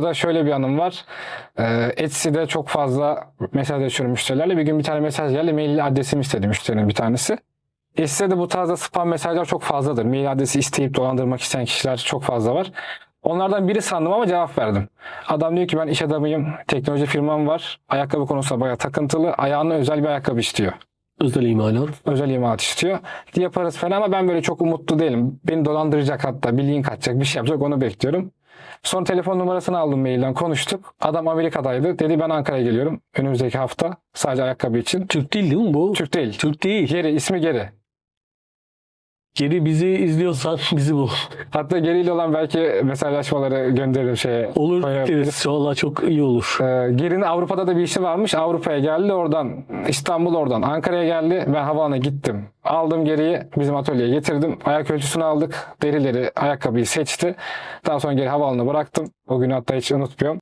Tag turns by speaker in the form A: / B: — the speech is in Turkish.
A: Burada şöyle bir anım var. Ee, Etsy'de çok fazla mesajlaşıyorum müşterilerle. Bir gün bir tane mesaj geldi. Mail adresimi istedi müşterinin bir tanesi. Etsy'de bu tarzda spam mesajlar çok fazladır. Mail adresi isteyip dolandırmak isteyen kişiler çok fazla var. Onlardan biri sandım ama cevap verdim. Adam diyor ki ben iş adamıyım, teknoloji firmam var. Ayakkabı konusunda bayağı takıntılı. Ayağına özel bir ayakkabı istiyor.
B: Özel imalat.
A: Özel imalat istiyor. Yaparız falan ama ben böyle çok umutlu değilim. Beni dolandıracak hatta bir link atacak bir şey yapacak onu bekliyorum. Sonra telefon numarasını aldım mailden konuştuk. Adam Amerika'daydı. Dedi ben Ankara'ya geliyorum önümüzdeki hafta. Sadece ayakkabı için.
B: Türk değil değil mi bu?
A: Türk değil.
B: Türk değil.
A: Geri ismi geri.
B: Geri bizi izliyorsan bizi bul.
A: Hatta geriyle olan belki mesajlaşmaları gönderirim şeye.
B: Olur deriz. Valla çok iyi olur.
A: Ee, Geri'nin Avrupa'da da bir işi varmış. Avrupa'ya geldi oradan İstanbul oradan Ankara'ya geldi. Ben havaalanına gittim. Aldım geriyi bizim atölyeye getirdim. Ayak ölçüsünü aldık. Derileri ayakkabıyı seçti. Daha sonra geri havaalanına bıraktım. O günü hatta hiç unutmuyorum.